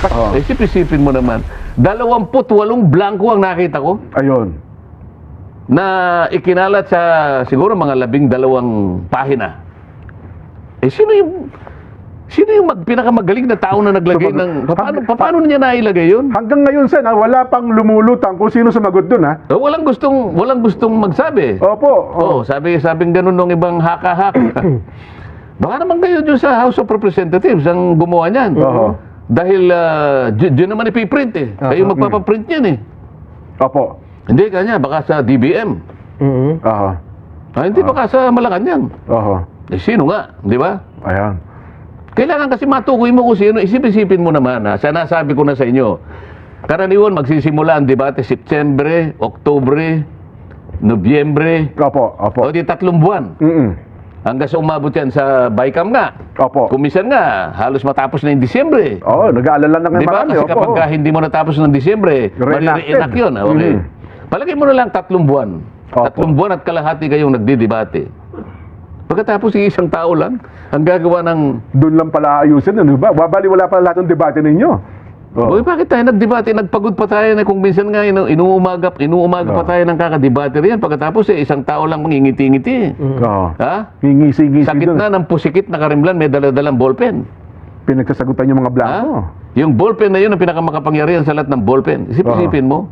Kasi, Oo. eh, isip-isipin mo naman, 28 blanco ang nakita ko Ayun. na ikinalat sa siguro mga labing dalawang pahina. Eh, sino yung Sino yung mag, pinakamagaling na tao na naglagay ng... Paano, paano niya nailagay yun? Hanggang ngayon, Sen, ah, wala pang lumulutang kung sino sumagot dun, ha? Eh, walang gustong walang gustong magsabi. Opo. Oh, sabi sabing ganun ng ibang haka-haka. Baka naman kayo dyan sa House of Representatives ang gumawa niyan. Oo. Dahil uh, dyan naman ipiprint eh. Kayo magpapaprint niyan eh. Opo. Hindi kanya, baka sa DBM. Mhm. Aha. Ah, hindi baka sa Malacanang. Oho. Eh sino nga, di ba? Ayan. Kailangan kasi matukoy mo kung sino. Isip-isipin mo naman ha. Sana sabi ko na sa inyo. Karaniwan magsisimula ang debate September, Oktubre, Nobyembre. Opo. Opo. O di tatlong buwan. Mm-mm. Hanggang sa umabot yan sa Baykam nga. Opo. Kumisan nga, halos matapos na yung Disyembre. Oo, nag-aalala na ngayon Di ba? marami. Kasi Opo. kapag hindi mo natapos ng Disyembre, marire-enact yun. Okay. Mhm. Palagay mo na lang tatlong buwan. Opo. Tatlong buwan at kalahati kayong nagdidebate. Pagkatapos yung isang tao lang, ang gagawa ng Doon lang pala ayusin, ano ba? Babali wala pala lahat ng debate ninyo. Oo. Uy, bakit tayo nagdebate? Nagpagod pa tayo na kung minsan nga inu inuumaga, inuumaga pa Oo. tayo ng kakadebate riyan. Pagkatapos eh, isang tao lang mangingiti-ngiti. Oo. Ha? Ngingisi-ngisi Sa doon. gitna ng pusikit na karimlan, may daladalang ballpen. Pinagsasagutan yung mga blanco. Ha? Yung ballpen na yun ang pinakamakapangyarihan sa lahat ng ballpen. Isip-isipin mo.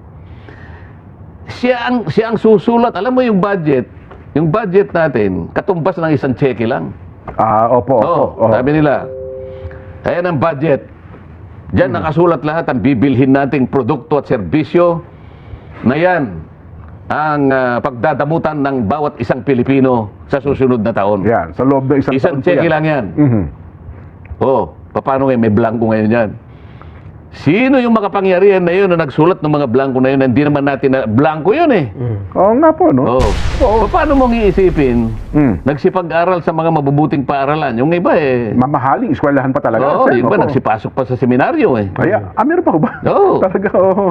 Siya ang, siya ang susulat. Alam mo yung budget, yung budget natin, katumbas ng isang cheque lang. Ah, opo, opo. Oo, Oo. sabi nila. Ayan ang budget. Diyan nakasulat lahat ang bibilhin nating produkto at serbisyo na yan ang ah, pagdadamutan ng bawat isang Pilipino sa susunod na taon. Yan, sa loob ng isang, Isang taon po cheque lang yan. Mhm. Oh, paano ngayon may blanco ngayon yan? Sino yung makapangyarihan na yun na nagsulat ng mga blanco na yun? Hindi naman natin na blanco yun eh. Oo nga po, no? Oh. Oo. Paano mong iisipin? Mm. Nagsipag-aral sa mga mabubuting paaralan. Yung iba eh. Mamahaling, eskwelahan pa talaga. Oo, Sen, yung iba opo. nagsipasok pa sa seminaryo eh. Kaya, ah, meron pa ko ba? Oo. Talaga, oo.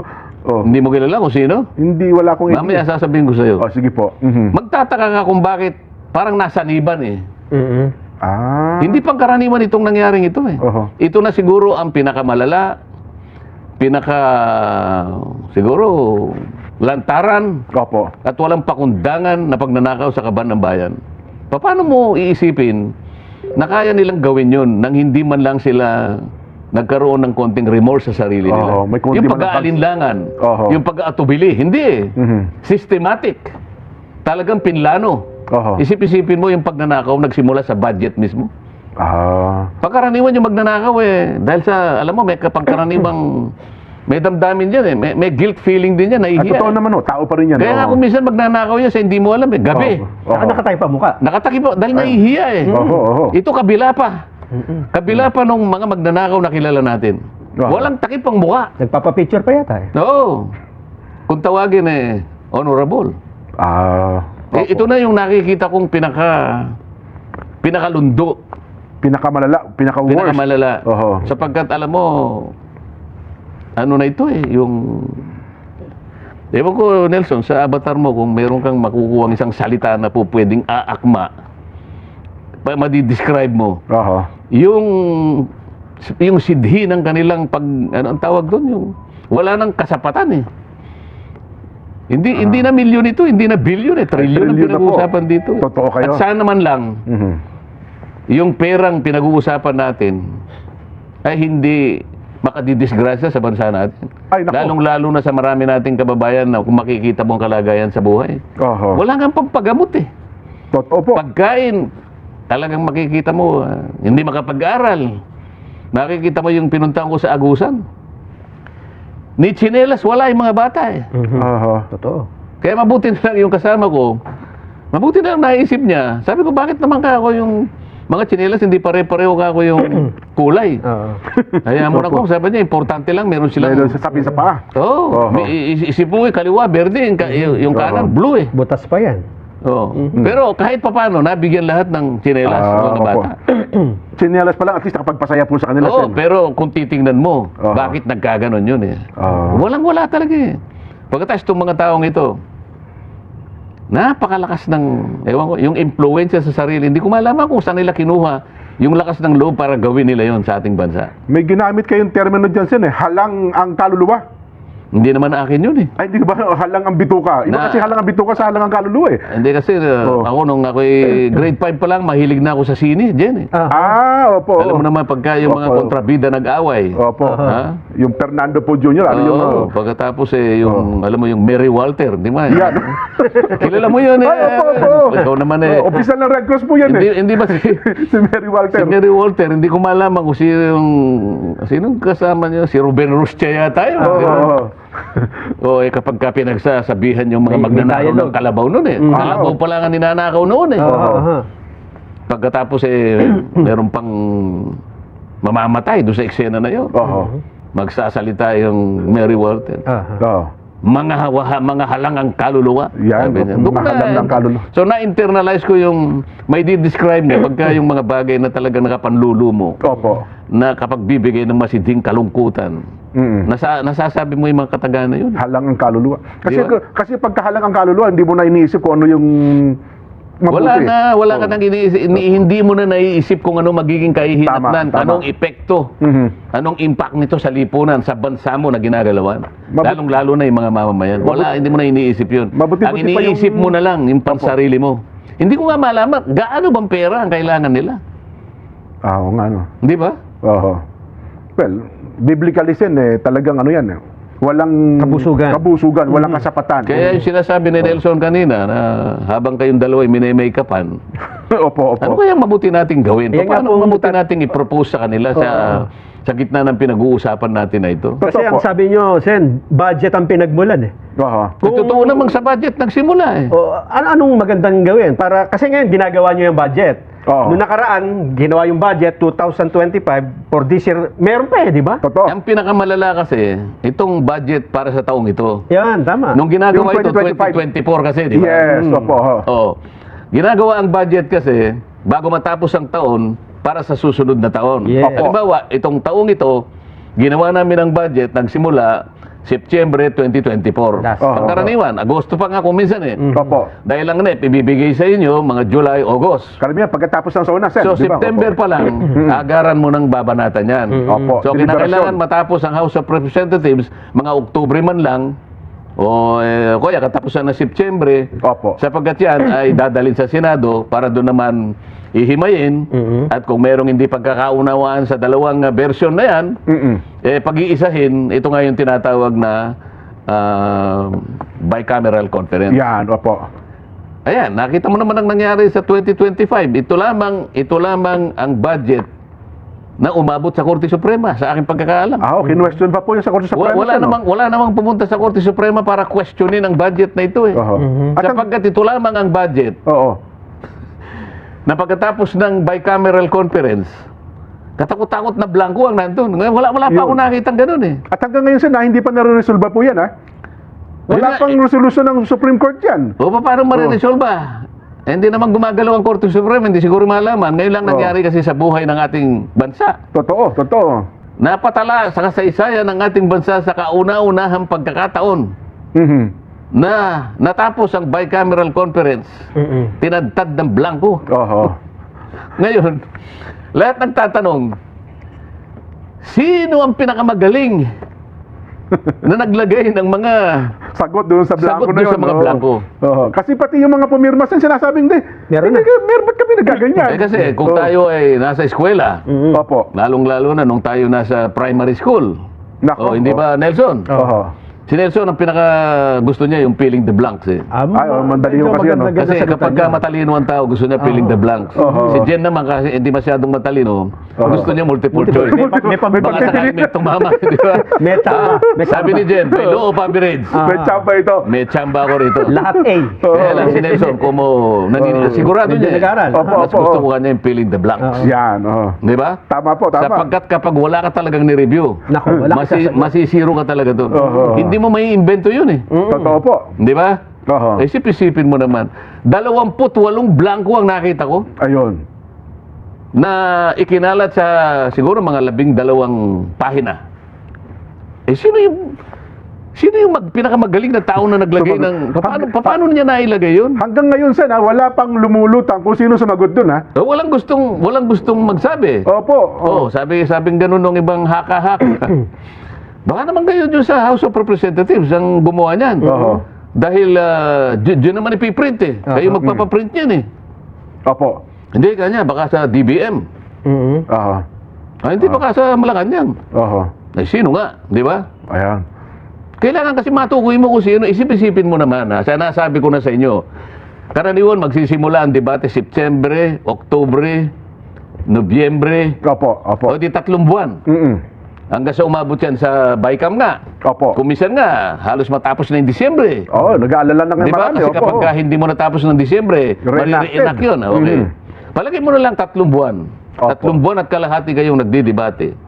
Oo. Hindi mo kilala kung sino? Hindi, wala akong Mamaya sasabihin ko sa'yo. Oh, sige po. Mhm. Magtataka ka kung bakit parang nasa niban eh. Mhm. Ah. Hindi pangkaraniwan itong nangyaring ito eh. Oho. Ito na siguro ang pinakamalala, pinaka siguro lantaran Opo. at walang pakundangan na pagnanakaw sa kaban ng bayan. Paano mo iisipin na kaya nilang gawin yun nang hindi man lang sila nagkaroon ng konting remorse sa sarili nila? Oo, may konti yung man lang pag-aalinlangan, Oho. yung pag-aatubili, hindi eh. Mhm. Systematic. Talagang pinlano. Oho. Isip-isipin mo yung pagnanakaw nagsimula sa budget mismo. Ah. Pagkaraniwan yung magnanakaw eh. Dahil sa, alam mo, may kapangkaraniwang, may damdamin dyan eh. May, may guilt feeling din yan, At nahihiya. totoo naman, oh, tao pa rin yan. Kaya nga oo. kung minsan magnanakaw yan sa hindi mo alam eh, gabi. Oo. Saka nakatayo pa mukha. Nakatakip po, dahil nahihiya eh. Oho, oho. Ito kabila pa. Kabila pa nung mga magnanakaw na kilala natin. Oo. Walang takip ang mukha. Nagpapapicture pa yata eh. Oo. Kung tawagin eh, honorable. Ah. Eh, ito na yung nakikita kong pinaka pinakalundo, Pinakamalala, pinaka-worst. pinakamalala. Oho. Sapagkat alam mo, ano na ito eh, yung... Ewan ko, Nelson, sa avatar mo, kung meron kang makukuha isang salita na po pwedeng aakma, pa madi-describe mo, Oho. yung yung sidhi ng kanilang pag ano ang tawag doon yung wala nang kasapatan eh. Hindi hindi na milyon ito, hindi na bilyon eh, trilyon ang pinag-uusapan dito. Totoo kayo. At sana man lang Mhm. Yung perang pinag-uusapan natin ay hindi makadidisgrasya sa bansa natin. Ay. Lalong-lalo na sa marami nating kababayan na kung makikita mo ang kalagayan sa buhay. Oho. Wala nga pampagamot eh. Totoo po. Pagkain, talagang makikita mo, ah, hindi makapag-aral. Makikita mo yung pinuntahan ko sa Agusan. Ni chinelas, wala yung mga bata eh. Mhm. Oho. Totoo. Kaya mabuti na lang yung kasama ko. Mabuti na lang naisip niya. Sabi ko, bakit naman ka ako yung mga chinelas, hindi pare-pareho ka ako yung kulay. Oo. Kaya mo na ko, sabi niya, importante lang, meron silang... Dahil sa sabi sa paa. Oo, Oho. oh, isip mo, eh, kaliwa, berde, yung, ka- yung, yung kanan, Oho. blue eh. Butas pa yan. Oo. Pero kahit papano, nabigyan lahat ng chinelas, Ah, mga opo. bata. Chinelas pa lang, at least nakapagpasaya po sa kanila. Oo, Sen. pero kung titingnan mo, Oo. bakit nagkaganon yun eh? Oo. Walang-wala talaga eh. Pagkatapos itong mga taong ito, napakalakas ng, ewan ko, yung influensya sa sarili. Hindi ko malaman kung saan nila kinuha yung lakas ng loob para gawin nila yon sa ating bansa. May ginamit kayong termino dyan, Sen, eh. Halang ang kaluluwa. Hindi naman akin yun eh. Ay, hindi ba halang ang bituka? Iba Na- kasi halang ang bituka sa halang ang kaluluwa eh. Hindi kasi uh, Oh. ako nung ako'y grade 5 pa lang, mahilig na ako sa sine, Jen eh. Ah. Ah, opo. Alam mo naman pagka yung mga Opo. kontrabida nag-away. Opo. Ha? Yung Fernando po Jr., ano yung... Oo, pagkatapos eh, yung, alam mo yung Mary Walter, di ba? Yan. Kilala mo yun eh. Ay, opo, opo. Ikaw naman eh. Oh, Official ng Red Cross po yan hindi, eh. hindi ba si, si Mary si Walter. Mary Walter, hindi ko malaman kung sino yung, sinong kasama niya, si Ruben Rustia yata yun. Oo, di ba? oo. O eh, kapag ka pinagsasabihan yung mga May- may magnanakaw ng kalabaw noon eh. Mm. Kalabaw pa lang ang ninanakaw noon eh. Aha, aha. Pagkatapos eh, meron pang mamamatay doon sa eksena na yun. Oo. Magsasalita yung Mary Walter. Aha. Oo. Mga hawa, mga halang ang kaluluwa. Yan, mga Doon ko halang ng kaluluwa. So na-internalize ko yung, may di-describe niya pagka yung mga bagay na talaga nakapanlulo mo, Opo. na kapag bibigay ng masiding kalungkutan, Mm. nasa, nasasabi mo yung mga kataga na yun. Halang ang kaluluwa. Kasi Di ba? kasi pagka halang ang kaluluwa, hindi mo na iniisip kung ano yung mabuti. Wala na, wala ka nang iniisip, ini- hindi mo na naiisip kung ano magiging kahihinatnan, Tama, tama. anong epekto, Mhm. anong impact nito sa lipunan, sa bansa mo na ginagalawan. Mabut- Lalong-lalo na yung mga mamamayan. Wala, hindi mo na iniisip yun. Mabuti-buti ang pa iniisip yung- mo na lang, yung pansarili mo. Hindi ko nga malaman, gaano bang pera ang kailangan nila? Ah, oo nga no. Di ba? Oo. Well, biblically sin eh, talagang ano yan eh. Walang Kabusugan. kabusugan, walang kasapatan. Kaya yung sinasabi ni Nelson kanina na habang kayong dalawa ay minay-make-upan, opo, opo. ano kaya mabuti nating gawin? Yan nga Paano po, mabuti nating i-propose sa kanila sa sa gitna ng pinag-uusapan natin na ito? Kasi Totoo ang po. sabi nyo, Sen, budget ang pinagmulan eh. Oo. Kung totoo namang sa budget nagsimula eh. O, ano anong magandang gawin? Para kasi ngayon ginagawa nyo yung budget. Oo. Noong nakaraan, ginawa yung budget 2025 for this year. Meron pa eh, di ba? Totoo. Ang pinakamalala kasi, itong budget para sa taong ito. Yan, tama. Nung ginagawa Yung ito, 2025. 2024 kasi, di ba? Yes, Mm. opo. oo. Oo. Ginagawa ang budget kasi, bago matapos ang taon, para sa susunod na taon. Yes. Opo. Halimbawa, itong taong ito, ginawa namin ang budget, nagsimula September 2024. That's-. Pangkaraniwan, Agosto pa nga kung minsan eh. Mm. Opo. Dahil lang na, ibibigay sa inyo mga July, August. Karamihan pagkatapos ng sauna, Sen. So, di ba? September Opo. pa lang, agaran mo ng babanatan yan. Opo. So, kinakailangan matapos ang House of Representatives, mga Oktubre man lang, o eh, kuya, katapusan na September, Opo. sapagkat yan ay dadalhin sa Senado para doon naman ihimayin Mhm. at kung merong hindi pagkakaunawaan sa dalawang uh, version na yan, Mm-mm. eh, pag-iisahin, ito nga yung tinatawag na ah, bicameral conference. Yan, opo. Ayan, nakita mo naman ang nangyari sa 2025. Ito lamang, ito lamang ang budget na umabot sa Korte Suprema sa aking pagkakaalam. Ah, okay. Question pa po yung sa Korte Suprema. wala Sen, no? namang wala namang pumunta sa Korte Suprema para questionin ang budget na ito eh. At ang- Sapagkat ito lamang ang budget Oo. Na pagkatapos ng bicameral conference, katakot-takot na blanco ang nandun. Ngayon, Wala, wala pa ako nakita ganun eh. At hanggang ngayon, ah, hindi pa nare-resolve po yan, ha? Ayun Wala pang eh. resolution ng Supreme Court yan. O pa- paano mariresolve ba? Eh, hindi naman gumagalaw ang Korte Suprema, hindi siguro malaman. Ngayon lang Oo. nangyari kasi sa buhay ng ating bansa. Totoo, totoo. Napatala sa kasaysayan ng ating bansa sa kauna-unahang pagkakataon Mhm. Na natapos ang bicameral conference, Mhm. tinadtad ng blanco. Oho. Ngayon, lahat nagtatanong, sino ang pinakamagaling na naglagay ng mga... Sagot doon sa blanco Sagot na yun. sa mga oo. blanco. Oo. Kasi pati yung mga pumirma sen sinasabing, di, Meron ka- meron, ba't kami nagaganyan? Eh kasi kung Oo. tayo ay nasa eskwela, Mhm. Opo. lalong-lalo na nung tayo nasa primary school, Nako. o hindi ba Nelson? Oho. Si Nelson, ang pinaka gusto niya yung filling the blanks eh. Ah, Ay, oh, mandali ho kasi, ano? Kasi kapag ka matalino ang tao, gusto niya filling the blanks. Oo. Si Jen naman kasi hindi masyadong matalino, Oo. gusto niya multiple, Multiple- choice. may pa- may pa- Baka pagpipili. sakali may tumama, di ba? May tama, Ah, may Sabi tama. ni Jen, may low of average. Ah. May tsamba ito. May tsamba ko rito. Lahat A. Kaya lang si Nelson, kung mo, nanini- sigurado niya. eh. nag-aral. Opo, Mas gusto ko kanya yung filling the blanks. Yan, oh. Di ba? Tama po, tama. Sapagkat kapag wala ka talagang ni-review, Naku, wala ka masi, sasagot. masisiro ka talaga doon. Oo. Hindi mo may invento yun eh. Mm. Totoo po. Di ba? Oho. Eh, isip-isipin mo naman. Dalawamput-walong blanco ang nakita ko Ayun. na ikinalat sa siguro mga labing dalawang pahina. Eh, sino yung... Sino yung mag, pinakamagaling na tao na naglagay ng... Paano, paano niya nailagay yun? Hanggang ngayon, Sen, ha, wala pang lumulutang kung sino sumagot dun, ha? Eh, Walang gustong, walang gustong magsabi. Opo. Oh, sabi sabing ganun ng ibang haka-haka. Baka naman kayo dyan sa House of Representatives ang gumawa niyan. Oo. Dahil uh, dyan naman ipiprint eh. Kayo magpapaprint niyan eh. Opo. Hindi kanya, baka sa DBM. Mhm. Oho. Ah, hindi baka sa Malacanang. Oho. Ay, sino nga, di ba? Ayan. Kailangan kasi matukoy mo kung sino. Isip-isipin mo naman ha. Sana sabi ko na sa inyo. Karaniwan magsisimula ang debate September, Oktubre, Nobyembre, Opo. o Opo. di tatlong buwan. Mm-mm. Hanggang sa umabot yan sa Baykam nga. Opo. Kumisan nga, halos matapos na yung Disyembre. Oo, nag-aalala na Di ngayon ba? marami. Kasi Opo. kapag ka hindi mo natapos ng Disyembre, maririnak yun. Okay. Mhm. Palagay mo na lang tatlong buwan. Opo. Tatlong buwan at kalahati kayong nagdidebate.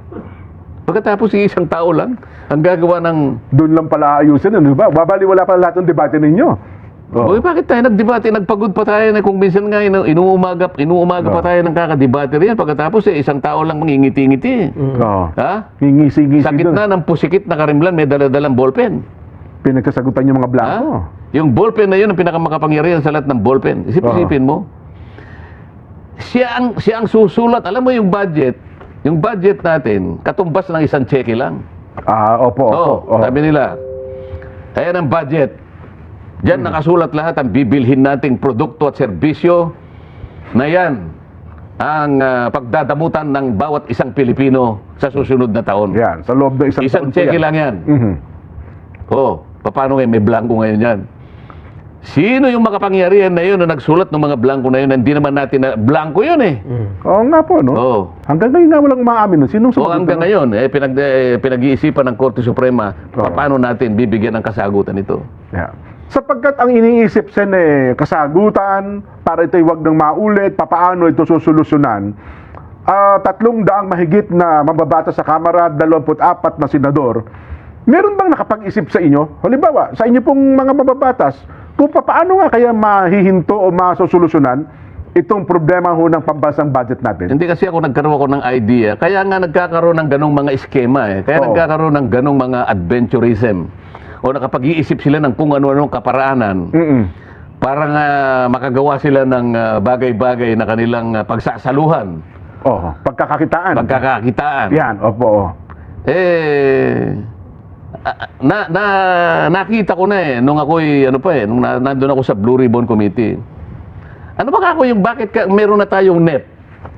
Pagkatapos yung isang tao lang, ang gagawa ng... Doon lang pala ayusin, ano ba? Babaliwala pala lahat ng debate ninyo. Oo. Uy, bakit tayo nagdebate? Nagpagod pa tayo na kung minsan nga inu inuumaga, inuumaga pa Oo. tayo ng kakadebate riyan. Pagkatapos eh, isang tao lang mangingiti-ngiti. Oo. Ha? Ngingisi-ngisi Sa doon. gitna ng pusikit na karimlan, may daladalang ballpen. Pinagkasagutan yung mga blanco. Ha? Yung ballpen na yun ang pinakamakapangyarihan sa lahat ng ballpen. Isip-isipin mo. Siya ang, siya ang susulat. Alam mo yung budget, yung budget natin, katumbas ng isang cheque lang. Ah, opo, opo. Oo, Oo. sabi nila, ayan ang budget. Diyan nakasulat lahat ang bibilhin nating produkto at serbisyo na yan ang ah, pagdadamutan ng bawat isang Pilipino sa susunod na taon. Yan, sa loob ng isang, Isang taon po cheque yan. lang yan. Mhm. Oo. paano ngayon? May blanco ngayon yan. Sino yung makapangyarihan na yun na nagsulat ng mga blanco na yun? Hindi naman natin na... Blanco yun eh. Oo nga po, no? Oo. Hanggang ngayon nga walang umaamin. nun. Sinong O sumagot? hanggang nun? ngayon, eh, pinag, eh, pinag-iisipan ng Korte Suprema, Oo. paano natin bibigyan ng kasagutan ito? Yeah. Sapagkat ang iniisip sen eh, kasagutan, para ito'y wag nang maulit, papaano ito susolusyonan, ah, tatlong daang mahigit na mababata sa Kamara, 24 na senador, meron bang nakapag-isip sa inyo? Halimbawa, sa inyo pong mga mababatas, kung paano nga kaya mahihinto o masosolusyonan itong problema ho ng pambansang budget natin? Hindi kasi ako nagkaroon ako ng idea. Kaya nga nagkakaroon ng ganong mga eskema eh. Kaya Oo. nagkakaroon ng ganong mga adventurism. O nakapag-iisip sila ng kung ano-anong kaparaanan Mm-mm. para nga makagawa sila ng ah, bagay-bagay na kanilang ah, pagsasaluhan, Oh, pagkakakitaan. pagkakakitaan. Yan, opo. oh. Eh, ah, na, na, nakita ko na eh, nung ako'y, ano pa eh, nung na, nandun ako sa Blue Ribbon Committee. Ano ba ako yung bakit ka, meron na tayong NEP?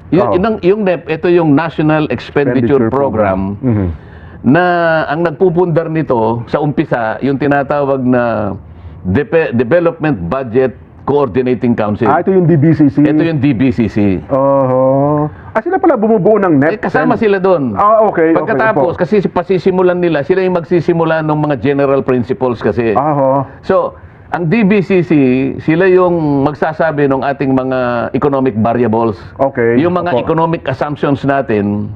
Yung, Oo. yung, yung NEP, ito yung National Expenditure, Program, Mhm. Na ang nagpupundar nito sa umpisa, yung tinatawag na Dep- Development Budget Coordinating Council. Ah, ito yung DBCC. ito yung DBCC. Oho. Ah, sila pala bumubuo ng Eh, net. kasama Sen? sila doon. Ah, okay. Pagkatapos, okay, kasi pasisimulan nila, sila yung magsisimula ng mga general principles kasi. opo. Aho. So, ang DBCC, sila yung magsasabi ng ating mga economic variables. Okay. Yung mga Opo. economic assumptions natin,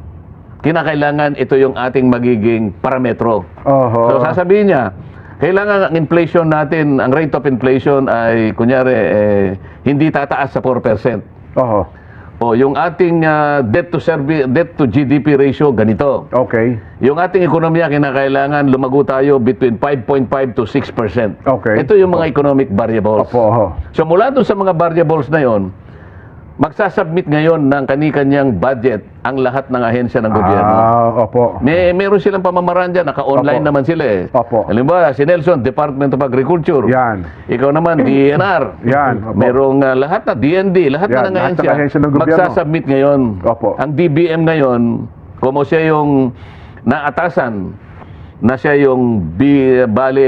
kinakailangan ito yung ating magiging parametro. Oho. So, sasabihin niya, kailangan ang inflation natin, ang rate of inflation ay, kunyari, eh, hindi tataas sa 4%. Oho. O, yung ating ah, debt to service, debt to GDP ratio, ganito. Okay. Yung ating ekonomiya, kinakailangan lumago tayo between 5.5 to 6%. Okay. Ito yung mga economic variables. Opo, oho. So mula doon sa mga variables na yon, magsasubmit ngayon ng kani-kanyang budget ang lahat ng ahensya ng gobyerno. Ah, opo. May meron silang pamamaraan dyan, naka-online naman sila eh. Opo. Halimbawa, si Nelson, Department of Agriculture. Yan. Ikaw naman, DNR. Yan, opo. Merong ah, lahat na, DND, lahat na Yan, ng lahat ng ahensya. ahensya ng gobyerno. Magsasubmit ngayon. Opo. Ang DBM ngayon, kung siya yung naatasan, na siya yung bi, bali...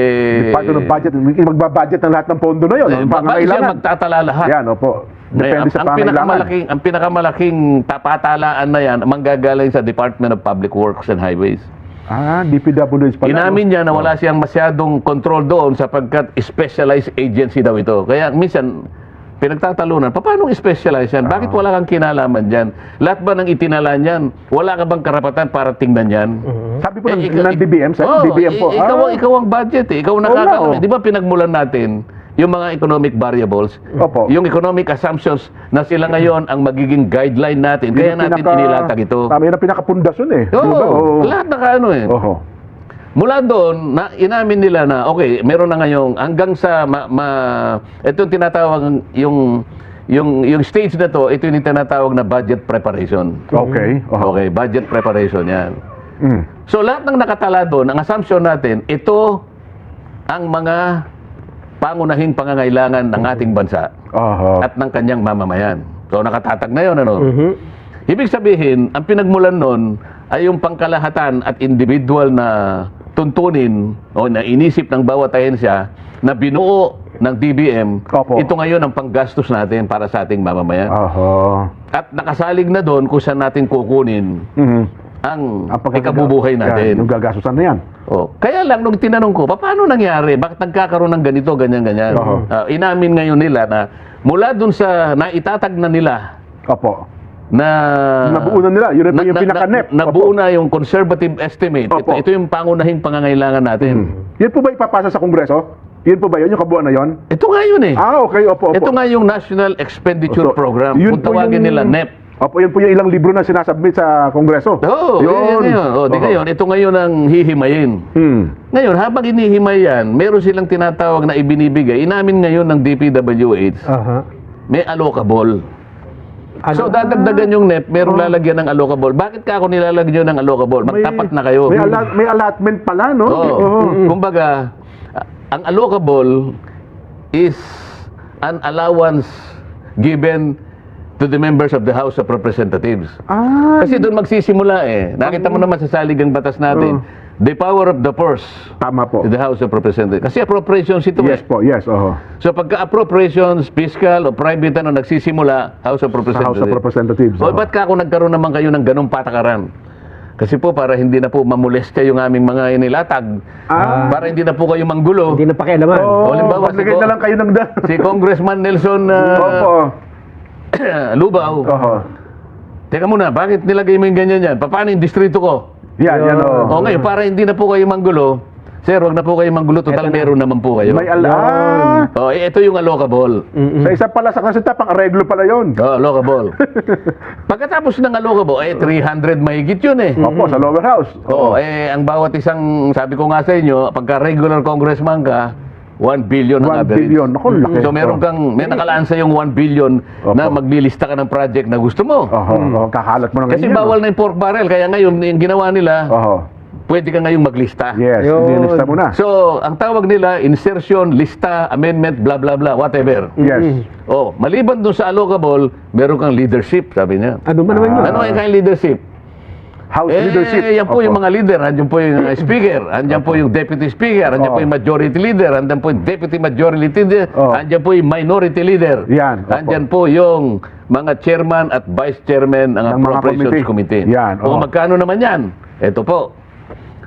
Paano ng budget? Magbabudget ng lahat ng pondo na yun. Eh, Ang bali siya magtatala lahat. Yan, opo. Depende ang, sa ang pinakamalaking ang pinakamalaking tapatalaan na yan manggagaling sa Department of Public Works and Highways. Ah, DPWH pala. Inamin niya na wala siyang masyadong control doon sapagkat specialized agency daw ito. Kaya minsan pinagtatalunan, paano specialized yan? Bakit wala kang kinalaman dyan? Lahat ba ng itinala niyan? Wala ka bang karapatan para tingnan yan? Sabi po ng, Eh, ikaw- ng DBM, sa Oo, DBM po. ikaw, ah, ikaw ang budget eh. Ikaw nga, nakaka... oh. Di ba pinagmulan natin yung mga economic variables? Opo. Yung economic assumptions na sila ngayon ang magiging guideline natin. Kaya ang natin pinaka- inilatag ito. Tama, yun ang pinakapundasyon eh. Oo, Di ba? Oo. lahat naka ano eh. Oho. Mula doon, na, inamin nila na, okay, meron na ngayong, hanggang sa, ma, ma, ito yung tinatawag, yung, yung, yung stage na to, ito yung tinatawag na budget preparation. Okay. oho. Okay, budget preparation yan. Mm. So lahat ng nakatala doon, ang assumption natin, ito ang mga pangunahing pangangailangan ng ating bansa Oho. at ng kanyang mamamayan. So nakatatag na yun, ano? Mhm. Ibig sabihin, ang pinagmulan nun ay yung pangkalahatan at individual na tuntunin o na inisip ng bawat ahensya na binuo ng DBM, Opo. ito ngayon ang panggastos natin para sa ating mamamayan. Oho. At nakasalig na doon kung saan natin kukunin Mhm. Ang, ikabubuhay natin. Yung gagastusan na yan. Oh, kaya lang nung tinanong ko, "Pa, paano nangyari? Bakit nagkakaroon ng ganito, ganyan, ganyan? Oo. Ah, inamin ngayon nila na mula dun sa naitatag na nila Opo. na Nabuo na nila. Yun na yung pinaka-NEP. na, nabuo na yung conservative estimate. Ito, Opo. ito yung pangunahing pangangailangan natin. Yan po ba ipapasa sa Kongreso? Yun po ba yun? Yung kabuuan na yun? Ito nga yun eh. Ah, okay. Opo, opo. ito nga yung National Expenditure So, Program. yun Kung po tawagin yung- nila NEP. Opo, yun po yung ilang libro na sinasubmit sa Kongreso. Oo, yun. yun, yun. Oh, di ngayon, ito ngayon ang hihimayin. Hmm. Ngayon, habang inihimay yan, meron silang tinatawag na ibinibigay. Inamin ngayon ng DPWH, Aha. may allocable. Ano? So, dadagdagan yung NEP, merong lalagyan ng allocable. Bakit ka ako nilalagyan ng allocable? Magtapat na kayo. May, ala- may allotment pala, no? Oo. Oo. Kumbaga, a- ang allocable is an allowance given to the members of the House of Representatives. Ah, Kasi doon magsisimula eh. Nakita mo naman sa saligang batas natin, the power of the purse tama po. to the House of Representatives. Kasi appropriations ito Yes eh. po, yes. oho. So pagka appropriations, fiscal o private ano, nagsisimula, House of Sa House of Representatives. Representatives. O oho. ba't ka ako nagkaroon naman kayo ng ganong patakaran? Kasi po para hindi na po mamulestya yung aming mga inilatag. Ah. Para hindi na po kayo manggulo. Hindi na pakialaman. Oo, O, halimbawa, maglagay si- na lang kayo ng da. Si Congressman Nelson uh, Opo. Lubaw. Oho. Teka muna, bakit nilagay mo yung ganyan yan? Pa- Paano yung distrito ko? Yan, yan, O oh. ngayon, para hindi na po kayo manggulo, Sir, wag na po kayo manggulo. Total, Eto na. meron naman po kayo. May ala. Ah, O, eh, ito yung allocable. Sa isa pala sa kasita, pang areglo pala yun. Oh, allocable. Pagkatapos ng allocable, eh, 300 mahigit yun eh. Opo, sa lower house. Oo, eh, ang bawat isang, sabi ko nga sa inyo, pagka regular congressman ka, 1 billion ang 1 average. billion. Naku, laki. So meron kang, may nakalaan sa yung 1 billion na Opo. maglilista ka ng project na gusto mo. Oho, oho, kakalat mo ng Kasi ganyan, bawal na yung pork barrel, kaya ngayon, yung ginawa nila, Oho. pwede ka ngayong maglista. Yes, Yun. nilista mo na. So, ang tawag nila, insertion, lista, amendment, blah, blah, blah, whatever. Yes. Oh, maliban dun sa allocable, meron kang leadership, sabi niya. Ano ba naman yun? Ano yung kayong leadership? House Eh, leadership. yan po Opo. yung mga leader. Andyan po yung uh, speaker. Andyan po yung deputy speaker. Andyan po Oo. yung majority leader. Andyan po yung deputy majority leader. Oo. Andyan po yung minority leader. Yan, opo. Andyan po yung mga chairman at vice chairman ng appropriations committee. committee. Yan, O oo. magkano naman yan? Ito po.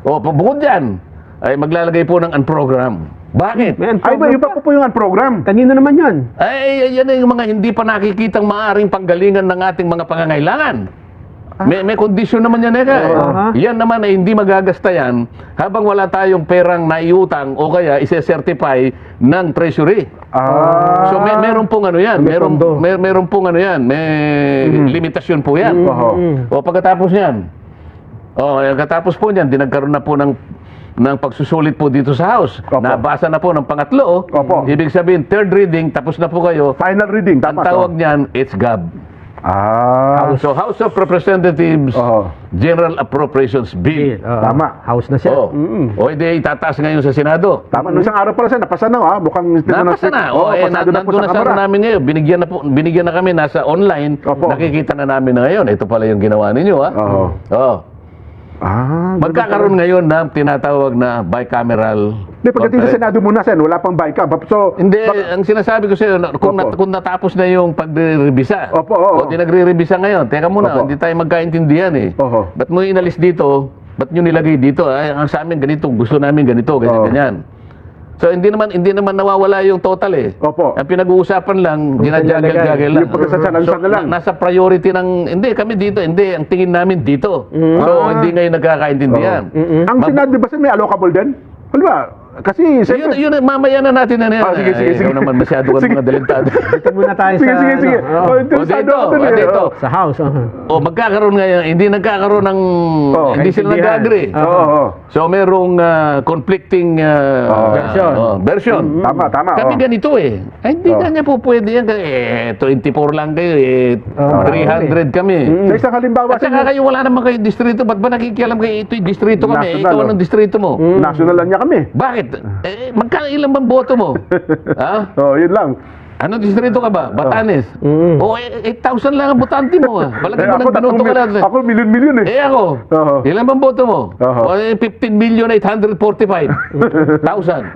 O bu- bukod yan, ay maglalagay po ng unprogram. Bakit? Ay, ba, iba po po yung program. Kanino naman yan? Ay, yan yung mga hindi pa nakikitang maaring panggalingan ng ating mga pangangailangan. May, may kondisyon naman yan, Eka. eh. Aha. Yan naman ay hindi magagasta yan habang wala tayong perang naiutang o kaya ise-certify ng treasury. Ah. So may meron pong ano yan, meron may, meron pong ano yan, may limitasyon po yan. Oho. O pagkatapos niyan. O pagkatapos po niyan, dinagkaroon na po ng ng pagsusulit po dito sa house. Opo. Nabasa na po ng pangatlo. Opo. Ibig sabihin, third reading, tapos na po kayo. Final reading, Ang tawag to. niyan, it's GAB. Ah. So House of Representatives Oho. General Appropriations Bill. Oo. Tama. House na siya. Oh. Mm-mm. O hindi itataas ngayon sa Senado. Tama, nung isang araw pala siya, napasa na ha. Mukhang Napasa na. O, Oo, eh, pasado na, na po sa sa kamara. namin ngayon. Binigyan na, po, binigyan na kami nasa online. Opo. Nakikita na namin na ngayon. Ito pala yung ginawa ninyo, ha? Oo. Oh. Ah. Magkakaroon ngayon ng tinatawag na bicameral. Hindi, pagdating sa Senado muna, Sen, wala pang up. So, Hindi, ang sinasabi ko sa iyo, kung, nat- kung natapos na yung pagre-revisa. Opo, oo. O di nagre-revisa ngayon. Teka muna, Opo. hindi tayo magkaintindihan eh. Oho. Ba't mo inalis dito? Ba't nyo nilagay dito? Ay, ang sa amin ganito, gusto namin ganito, ganyan, Oo. ganyan. So hindi naman hindi naman nawawala yung total eh. Opo. Ang pinag-uusapan lang, Kung ginajagel-jagel lang. Yung pagkasasanalisan na lang. na- nasa priority ng hindi kami dito, hindi ang tingin namin dito. So Ah. hindi ngayon nagkakaintindihan. Mm-mm. ang Mab- Senado ba, Sen, may allocable din? Halimbawa, Kasi, Yun, siyempre, yun, mamaya na natin na yan. Ah, sige, sige, Ay, sige. Ikaw naman masyado ka Sige. mga dalintado. Dito muna tayo sige, sa... sige, sige. ano, Oh, oo. o interesado dito, eh. dito. Oh. sa house. oo. O magkakaroon ngayon, hindi nagkakaroon ng, Oh, hindi sila nag-agree. Oo, oo. So merong ah, conflicting ah, Oh. Version. oh, version. Tama, tama. Kami oh. ganito eh. Ay, hindi Oh. kanya po pwede yan. Eh, 24 lang kayo eh. Oh, 300 kami. Sa isang halimbawa, At saka kayo wala naman kayo distrito. Ba't ba nakikialam kayo? Ito'y distrito kami. Eh, ikaw oh. anong distrito mo? national lang niya kami. Bakit? Eh, magkano ilan bang boto mo? ha? Oh, yun lang. Ano distrito ka ba? Batanes. Mm. O, eh, 8,000 lang ang botante mo. Ah. Palagi Eh, mo nang binoto ka lang. ako milyon-milyon eh. Eh ako, Oo. ilan bang boto mo? Oo. O, eh, 15 million 845,000.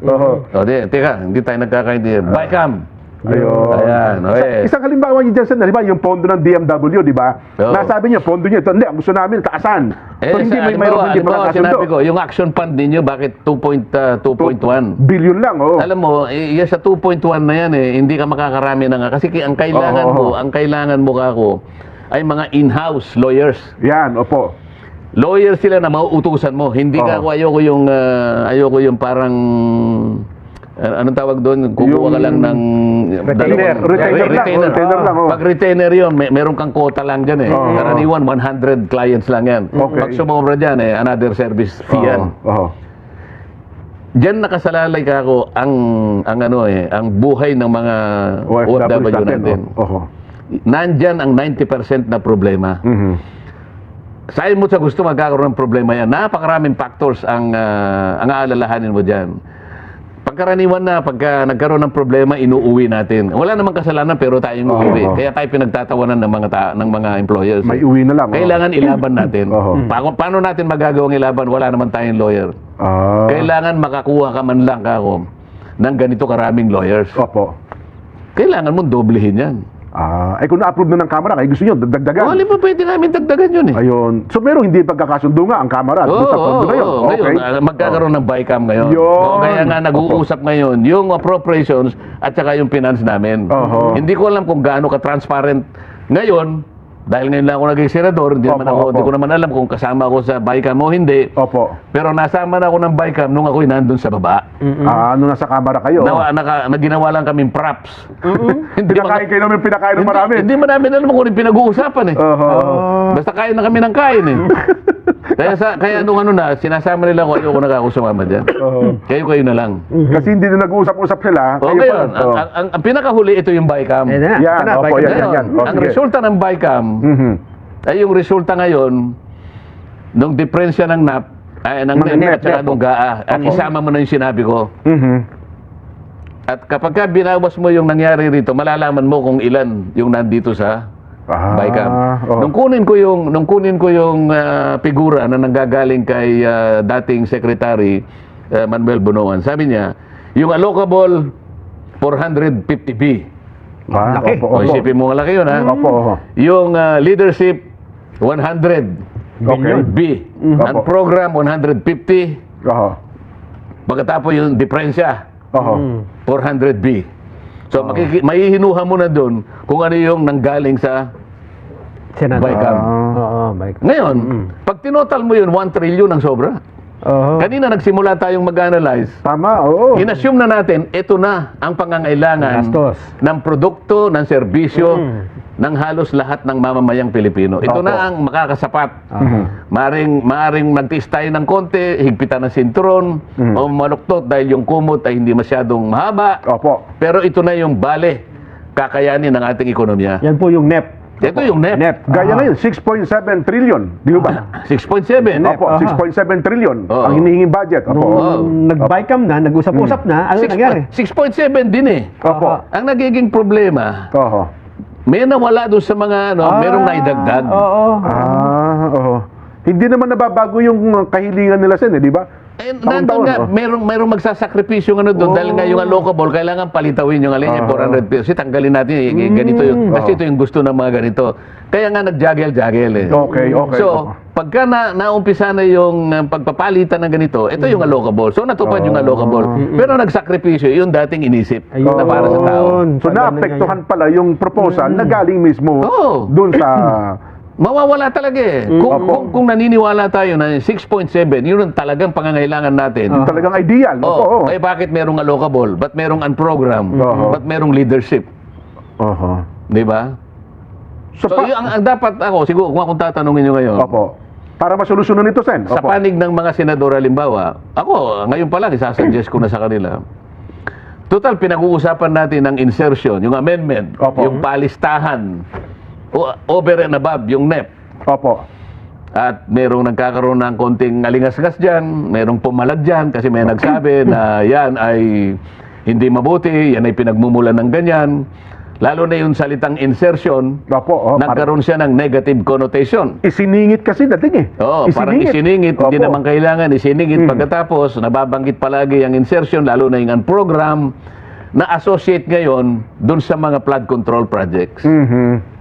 Oo. O, di, teka, hindi tayo nagkakaintindihan. Bicam. Ayun. Ayan, o, eh. Isang halimbawa niyo dyan, di ba, yung pondo ng DMW, di ba? Oo. Nasabi niya, pondo niya, ito, hindi, ang gusto namin, taasan. Eh, so, hindi may mayroon hindi halimbawa, sinabi ko, yung action fund ninyo, bakit 2.1? 2.1? Billion lang, oh. Alam mo, eh, yan sa 2.1 na yan eh, hindi ka makakarami na nga. Kasi ang kailangan Oo, oo. mo, ang kailangan mo kako, ay mga in-house lawyers. Yan, opo. Lawyer sila na mauutusan mo. Hindi ka Oo. ako ayoko yung ah, ayoko yung parang anong tawag doon? Kukuha ka lang ng Retainer. dalawang- Retainer lang, oh, retainer lang, oh. Pag retainer yun, may, meron kang quota lang dyan eh. Oo. Karaniwan, 100 clients lang yan. Okay. Pag sumobra dyan eh, another service fee yan. Oo. Oo. Diyan nakasalalay ka ako ang ang ano eh, ang buhay ng mga OFWs OFW natin, natin. oh. Nandyan ang 90% na problema. Mhm. Sa mo sa gusto magkakaroon ng problema yan, napakaraming factors ang ah, ang aalalahanin mo diyan. Pagkaraniwan na pagka nagkaroon ng problema, inuuwi natin. Wala namang kasalanan pero tayo yung Oo, uuwi. oo. Kaya tayo pinagtatawanan ng mga ta- ng mga employers. May uwi na lang. oh. Kailangan ilaban natin. Oo. Pa- paano natin magagawang ilaban? Wala naman tayong lawyer. Ah. Kailangan makakuha ka man lang kako ng ganito karaming lawyers. Opo. Kailangan mo doblehin yan. Ah, eh kung na-approve na ng Kamara, kayo gusto nyo, dagdagan. O, ba pwede namin dagdagan yun eh. Ayun. So, merong hindi pagkakasundo nga ang Kamara Oo, sa pondo na yun. oo. Okay. Ngayon, ah, magkakaroon ng BICAM ngayon. Yun. Oo, kaya nga nag-uusap ngayon yung appropriations at saka yung finance namin. Oho. Hindi ko alam kung gaano ka-transparent ngayon. Dahil ngayon lang ako naging senador, hindi naman Opo, ako, opo. hindi ko naman alam kung kasama ako sa BICAM o hindi. Opo. Pero nasama na ako ng BICAM nung ako'y nandun sa baba. Ah, ano nasa Kamara kayo? Na, naka, na ginawa lang kaming props. hindi, Pinakain kayo namin, pinakain ng hindi, marami. hindi mo namin alam kung ano yung pinag-uusapan eh. Oho. Basta kain na kami ng kain eh. kaya sa kaya nung ano na, sinasama nila ko ayoko na ako sumama diyan. Oo. Kayo kayo na lang. Kasi hindi na nag-uusap-usap sila. O kayo pa- ngayon, ang, Oo. ang, ang, ang pinakahuli ito yung na. Yan, na, opo, bike yan, yan, yan. Oh, ang sige. resulta ng BICAM Mhm. ay yung resulta ngayon nung diferensya ng NAP ay ng Ng NEP NEP, at saka opo. nung GAA. Ang Opo. isama mo na yung sinabi ko. Mhm. At kapag ka binawas mo yung nangyari rito, malalaman mo kung ilan yung nandito sa Ah, BICAM. oo. Nung kunin ko yung nung kunin ko yung ah, figura na nanggagaling kay ah, dating secretary ah, Manuel Bonoan, sabi niya, yung allocable 450B. Ah, Laki. Opo, O opo. isipin mo nga laki yun, ha? Opo, opo. Yung ah, leadership 100 Okay. B. Mhm. Ang Opo. program 150. Oho. Pagkatapos yung diferensya Oho. 400B. So makiki- maihinuha mo na doon kung ano yung nanggaling sa Senador. BICAM. Ah. Oo, bike. Ngayon, pag tinotal mo yun, 1 trillion ang sobra. Oo. Kanina nagsimula tayong mag-analyze. Tama, oo. Inassume na natin, ito na ang pangangailangan Gastos. ng produkto, ng serbisyo, ng halos lahat ng mamamayang Pilipino. Ito Opo. na ang makakasapat. Mhm. Maring, maring magtiis tayo ng konti, higpitan ng sinturon, Mhm. o maluktot dahil yung kumot ay hindi masyadong mahaba. Opo. Pero ito na yung bale, kakayanin ng ating ekonomiya. Yan po yung NEP. Ito yung NEP. NEP. Gaya Aha. ngayon, 6.7 trillion. Di ba? 6.7. Opo, Aha. 6.7 trillion Oo. ang hinihinging budget. Opo. Nung nag-bicam na, nag-usap-usap na, ano nangyari? point- 6.7 din eh. Opo. Ang nagiging problema, Oho. May nawala doon sa mga ano, merong naidagdag. Oo. Ah, oo. Hindi naman nababago yung kahilingan nila sen, eh, di ba? Eh, Taon-taon, nandun nga, oh. merong, merong magsasakripisyo ano doon dahil nga yung allocable, kailangan palitawin yung alin, yung Ah. 400 pesos. Tanggalin natin, eh, ganito yung, kasi Oh. ito yung gusto ng mga ganito. Kaya nga nag-jaggle-jaggle eh. Okay, okay. So, pagka na, naumpisa na yung pagpapalitan ng ganito, ito yung allocable. So, natupad yung Oh. allocable. Pero nagsakripisyo, yung dating inisip Ayun. na para sa tao. So naapektuhan pala yung proposal na galing mismo Oo. doon sa Mawawala talaga eh. Mm. Kung, Opo. kung, kung naniniwala tayo na 6.7, yun ang talagang pangangailangan natin. Ah. Talagang ideal. Oh, Oo. eh bakit merong allocable? Ba't merong unprogram? Oo. Ba't merong leadership? Oho. Di ba? So, So, yung, ang, ang dapat ako, siguro kung akong tatanungin nyo ngayon, Opo. Para masolusyonan ito, Sen. sa Opo. panig ng mga senador halimbawa, ako, ngayon pa lang, isasuggest ko na sa kanila. Total, pinag-uusapan natin ang insertion, yung amendment, Opo. yung palistahan, over and above, yung NEP. Opo. At merong nagkakaroon ng konting alingasgas dyan, merong pumalag dyan kasi may nagsabi na yan ay hindi mabuti, yan ay pinagmumulan ng ganyan. Lalo na yung salitang insertion, Opo. Oh, nagkaroon siya ng negative connotation. isiningit kasi dating eh. Oo, parang isiningit, hindi Opo. naman kailangan isiningit Mm. pagkatapos, nababanggit palagi ang insertion, lalo na yung program na associate ngayon dun sa mga flood control projects. Mhm.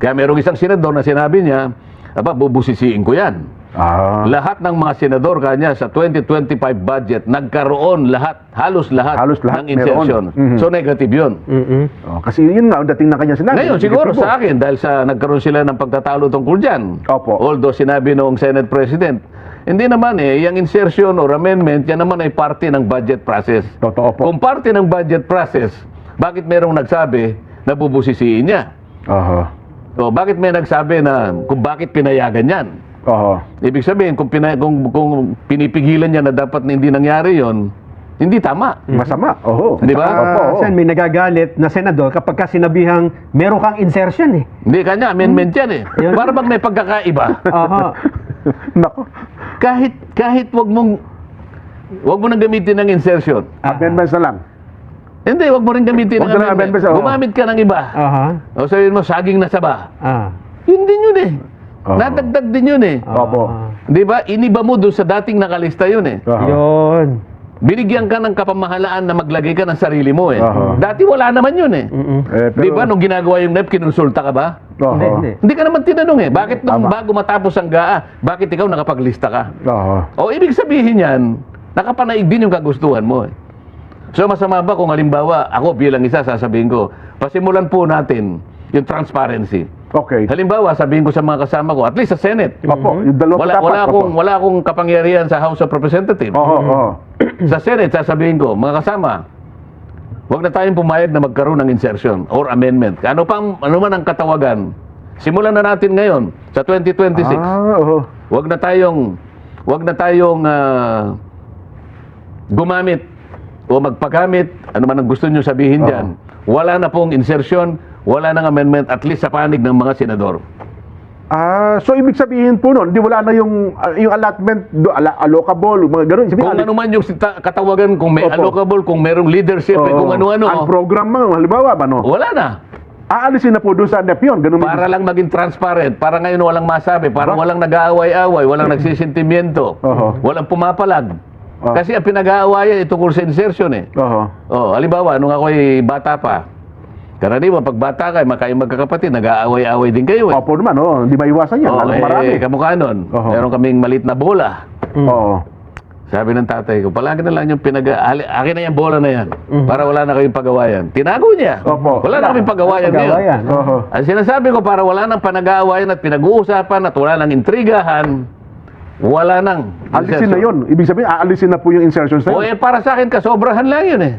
Kaya merong isang senador na sinabi niya, aba, bubusisiin ko yan. Ah. Lahat ng mga senador kanya sa 2025 budget, nagkaroon lahat, halos lahat, Halos lahat ng insertion. Mhm. So negative yun. Mm-mm. Oh, kasi yun nga, ang dating na kanya sinabi. Ngayon, siguro sa akin, dahil sa nagkaroon sila ng pagtatalo tungkol dyan. Opo. Although sinabi noong Senate President, hindi naman eh, yung insertion or amendment, yan naman ay parte ng budget process. Totoo po. Kung parte ng budget process, bakit merong nagsabi na bubusisiin niya? Oho. O bakit may nagsabi na kung bakit pinayagan yan? Oho. Ibig sabihin, kung, pina, kung, kung pinipigilan niya na dapat na hindi nangyari yon, hindi tama. Masama. Oho. Di ba? Opo. Oo. Sen, may nagagalit na senador kapag ka sinabihang meron kang insertion eh. Hindi kanya, amendment yan eh. Yun. Para bang may pagkakaiba. Aha. Nako. kahit, kahit wag mong, wag mo nang gamitin ng insertion. Amendments na lang. Hindi, wag mo rin gamitin Wag ng ka ng amendments, oo. Gumamit ka ng iba. Aha. O sabihin mo, saging na saba. Ah. Yun din yun eh. Oo. Nadagdag din yun eh. Opo. Ah. Di ba? Iniba mo doon sa dating nakalista yun eh. Oho. Yun. Binigyan ka ng kapamahalaan na maglagay ka ng sarili mo eh. Oo. Dati wala naman yun eh. Mm-mm. Eh, pero, Di ba nung ginagawa yung NEP, kinonsulta ka ba? Oho. Hindi, hindi. Hindi ka naman tinanong eh. Bakit nung Tama. bago matapos ang GAA, bakit ikaw nakapaglista ka? Oho. O ibig sabihin yan, nakapanaig din yung kagustuhan mo eh. So masama ba kung halimbawa, ako bilang isa sasabihin ko, pasimulan po natin yung transparency. Okay. Halimbawa, sabihin ko sa mga kasama ko, at least sa Senate, Opo. Yung dalawa wala, wala, akong, wala akong kapangyarihan sa House of Representatives. Oho. Oho. Sa Senate, sasabihin ko, mga kasama, huwag na tayong pumayag na magkaroon ng insertion or amendment. Ano, pang, ano man ang katawagan, simulan na natin ngayon sa 2026. Ah, oho. Huwag na tayong huwag na tayong ah, gumamit o magpagamit ano man ang gusto niyo sabihin diyan. Wala na pong insertion, wala nang amendment at least sa panig ng mga senador. Ah, so ibig sabihin po nun, di wala na yung ah, yung allotment, do, ala, allocable, mga ganun. Sabihin, Kung ano man yung sita- katawagan, kung may Opo. allocable, kung merong leadership, eh, kung ano-ano, Ang program mo, halimbawa ba, no? wala na. Aalisin na po doon sa NEP yun. Ganun Para lang maging transparent, para ngayon walang masabi, para walang nag-aaway-away, walang nagsisintimiento, Oho. walang pumapalag. Oh. Kasi ang pinag-aawayan ito sa insertion eh. Oho. Oh, halimbawa, nung ako'y bata pa, karaniwan, pag bata ka, makayong magkakapatid, nag-aaway-aaway din kayo eh. Opo naman, oh. Hindi maiwasan yan. Oh, Lalong eh, marami. kamukha nun. Oho. Meron kaming malit na bola. Oo. Sabi ng tatay ko, palagi na lang yung pinag... Akin na yung bola na yan. Para wala na kayong pagawayan. Tinago niya. Opo. Wala na kaming pagawayan ngayon. Pagawayan. Oho. Ang sinasabi ko, para wala nang panag-aawayan at pinag-uusapan at wala nang intrigahan, wala nang... Alisin na yun. Ibig sabihin, aalisin na po yung insertions na O eh, para sa akin, kasobrahan lang yun eh.